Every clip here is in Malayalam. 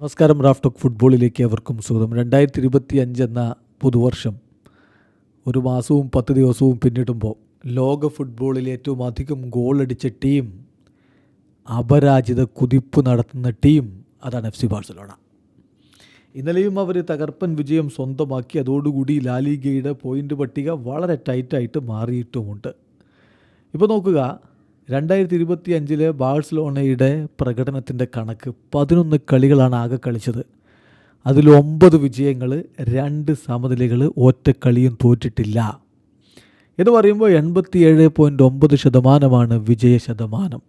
നമസ്കാരം റാഫ്റ്റോക്ക് ഫുട്ബോളിലേക്ക് അവർക്കും സ്വാഗതം. രണ്ടായിരത്തി ഇരുപത്തി അഞ്ച് എന്ന പുതുവർഷം ഒരു മാസവും പത്ത് ദിവസവും പിന്നിടുമ്പോൾ ലോക ഫുട്ബോളിൽ ഏറ്റവും അധികം ഗോൾ അടിച്ച ടീം അപരാജിത കുതിപ്പ് നടത്തുന്ന ടീം അതാണ് എഫ് സി ബാഴ്സലോണ. ഇന്നലെയും അവർ തകർപ്പൻ വിജയം സ്വന്തമാക്കി അതോടുകൂടി ലാലിഗയുടെ പോയിന്റ് പട്ടിക വളരെ ടൈറ്റായിട്ട് മാറിയിട്ടുമുണ്ട്. ഇപ്പോൾ നോക്കുക രണ്ടായിരത്തി ഇരുപത്തി അഞ്ചിലെ ബാഴ്സലോണയുടെ പ്രകടനത്തിന്റെ കണക്ക് പതിനൊന്ന് കളികളാണ് ആകെ കളിച്ചത്. അതിൽ ഒമ്പത് വിജയങ്ങൾ രണ്ട് സമനിലകൾ ഒറ്റ കളിയും തോറ്റിട്ടില്ല. എന്ന് പറയുമ്പോൾ എൺപത്തിയേഴ് പോയിന്റ് ഒമ്പത് ശതമാനമാണ് വിജയ ശതമാനം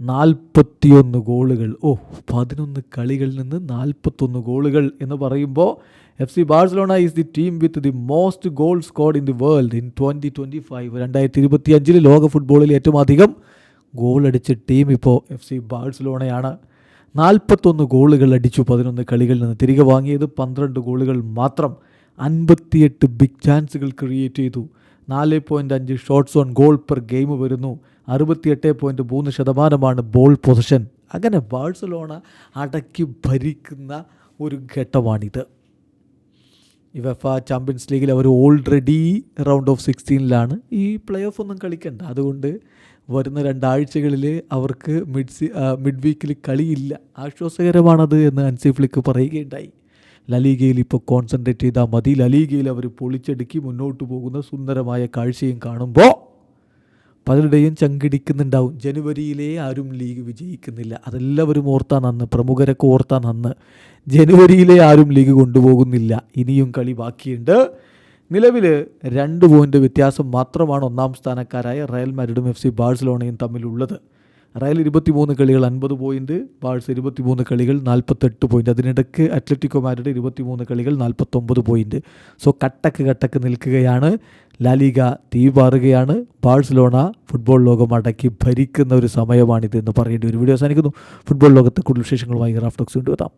നാൽപ്പത്തിയൊന്ന് ഗോളുകൾ. ഓ പതിനൊന്ന് കളികളിൽ നിന്ന് നാൽപ്പത്തൊന്ന് ഗോളുകൾ എന്ന് പറയുമ്പോൾ F C Barcelona is the team with the most goal scored in the world in twenty twenty five രണ്ടായിരത്തി ഇരുപത്തി അഞ്ചിൽ ലോക ഫുട്ബോളിൽ ഏറ്റവും അധികം ഗോൾ അടിച്ച ടീം ഇപ്പോൾ എഫ് സി ബാഴ്സലോണയാണ് നാൽപ്പത്തൊന്ന് ഗോളുകൾ അടിച്ചു പതിനൊന്ന് കളികളിൽ നിന്ന് തിരികെ വാങ്ങിയത് പന്ത്രണ്ട് ഗോളുകൾ മാത്രം അൻപത്തിയെട്ട് ബിഗ് ചാൻസുകൾ ക്രിയേറ്റ് ചെയ്തു. നാല് പോയിന്റ് അഞ്ച് shots on goal per game വരുന്നു. അറുപത്തിയെട്ട് പോയിന്റ് മൂന്ന് ശതമാനമാണ് ബോൾ പൊസിഷൻ. അങ്ങനെ ബാഴ്സലോണ അടക്കി ഭരിക്കുന്ന ഒരു ഘട്ടമാണിത്. ഇവഫ വെഫ ചാമ്പ്യൻസ് ലീഗിൽ അവർ ഓൾറെഡി റൗണ്ട് ഓഫ് സിക്സ്റ്റീനിലാണ് ഈ പ്ലേ ഓഫ് ഒന്നും കളിക്കണ്ട. അതുകൊണ്ട് വരുന്ന രണ്ടാഴ്ചകളിൽ അവർക്ക് മിഡ് സി മിഡ് വീക്കിൽ കളിയില്ല. ആശ്വാസകരമാണത് എന്ന് അൻസി ഫ്ലിക്ക് പറയുകയുണ്ടായി. ലലീഗയിൽ ഇപ്പോൾ കോൺസെൻട്രേറ്റ് ചെയ്താൽ മതി. ലലീഗയിൽ അവർ പൊളിച്ചടുക്കി മുന്നോട്ട് പോകുന്ന സുന്ദരമായ കാഴ്ചയും കാണുമ്പോൾ പലരുടെയും ചങ്കിടിക്കുന്നുണ്ടാവും. ജനുവരിയിലേ ആരും ലീഗ് വിജയിക്കുന്നില്ല. അതെല്ലാവരും ഓർത്താൻ അന്ന് പ്രമുഖരൊക്കെ ഓർത്താൻ അന്ന് ജനുവരിയിലെ ആരും ലീഗ് കൊണ്ടുപോകുന്നില്ല. ഇനിയും കളി ബാക്കിയുണ്ട്. നിലവിൽ രണ്ട് പോയിന്റ് വ്യത്യാസം മാത്രമാണ് ഒന്നാം സ്ഥാനക്കാരായ റയൽ മാരിഡും എഫ് സി ബാഴ്സലോണയും തമ്മിലുള്ളത്. റയൽ ഇരുപത്തിമൂന്ന് കളികൾ അൻപത് പോയിന്റ് ബാഴ്സ് ഇരുപത്തിമൂന്ന് കളികൾ നാൽപ്പത്തെട്ട് പോയിന്റ് അതിനിടയ്ക്ക് അത്ലറ്റിക്കോ മാരുടെ ഇരുപത്തിമൂന്ന് കളികൾ നാൽപ്പത്തൊമ്പത് പോയിന്റ് സോ കട്ടക്ക് കട്ടക്ക് നിൽക്കുകയാണ്. ലാലിക തീ പാറുകയാണ് ബാഴ്സലോണ ഫുട്ബോൾ ലോകം അടക്കി ഭരിക്കുന്ന ഒരു സമയമാണിത് എന്ന് പറയേണ്ടി ഒരു വീഡിയോ അവസാനിക്കുന്നു. ഫുട്ബോൾ ലോകത്തെ കൂടുതൽ വിശേഷങ്ങളുമായി റാഫ്റ്റോക്സ് കൊണ്ടുവരാം